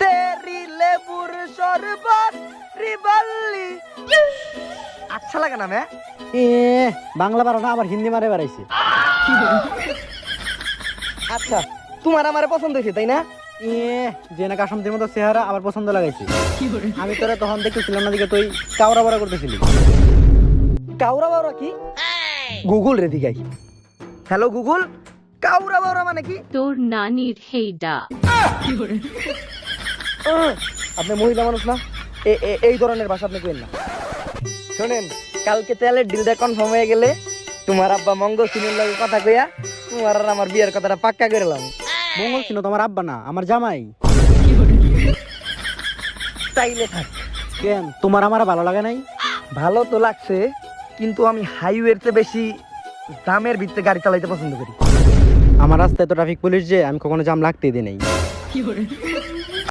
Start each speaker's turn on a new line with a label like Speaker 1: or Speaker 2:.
Speaker 1: তেরি লেবুর শরবত রিবাল্লি। আচ্ছা লাগে না মে
Speaker 2: এ বাংলা পারো না আবার হিন্দি মারে বেড়াইছে।
Speaker 1: আচ্ছা তোমার আমার পছন্দ হয়েছে তাই না?
Speaker 2: এ যে না কাসমতির মতো চেহারা আবার পছন্দ লাগাইছে। আমি তোরা তখন দেখতেছিলাম না দিকে তুই কাউরা বড়া করতেছিলি।
Speaker 1: কাউরা বাউরা কি? গুগল রে দিগাই হ্যালো গুগল কাউরা বাউরা মানে কি?
Speaker 3: তোর নানির হেইডা।
Speaker 1: আপনি মহিলা মানুষ না এই ধরনের ভাষা আপনি কেন না। শোনেন, কালকে তাহলে ডিলটা কনফার্ম হয়ে গেলে তোমার আব্বা মঙ্গল সিনের লগে কথা কইয়া তোমার আর আমার বিয়ের কথাটা পাক্কা করে এলাম
Speaker 2: মঙ্গল ছিল তোমার আব্বা না, আমার জামাই।
Speaker 1: তাইলে থাক।
Speaker 2: কেন, তোমার আমার ভালো লাগে নাই?
Speaker 1: ভালো তো লাগছে, কিন্তু আমি হাইওয়ের চেয়ে বেশি জামের ভিতরে গাড়ি চালাইতে পছন্দ করি।
Speaker 2: আমার রাস্তায় তো ট্রাফিক পুলিশ যে, আমি কখনো জাম লাগতেই দিই নাই।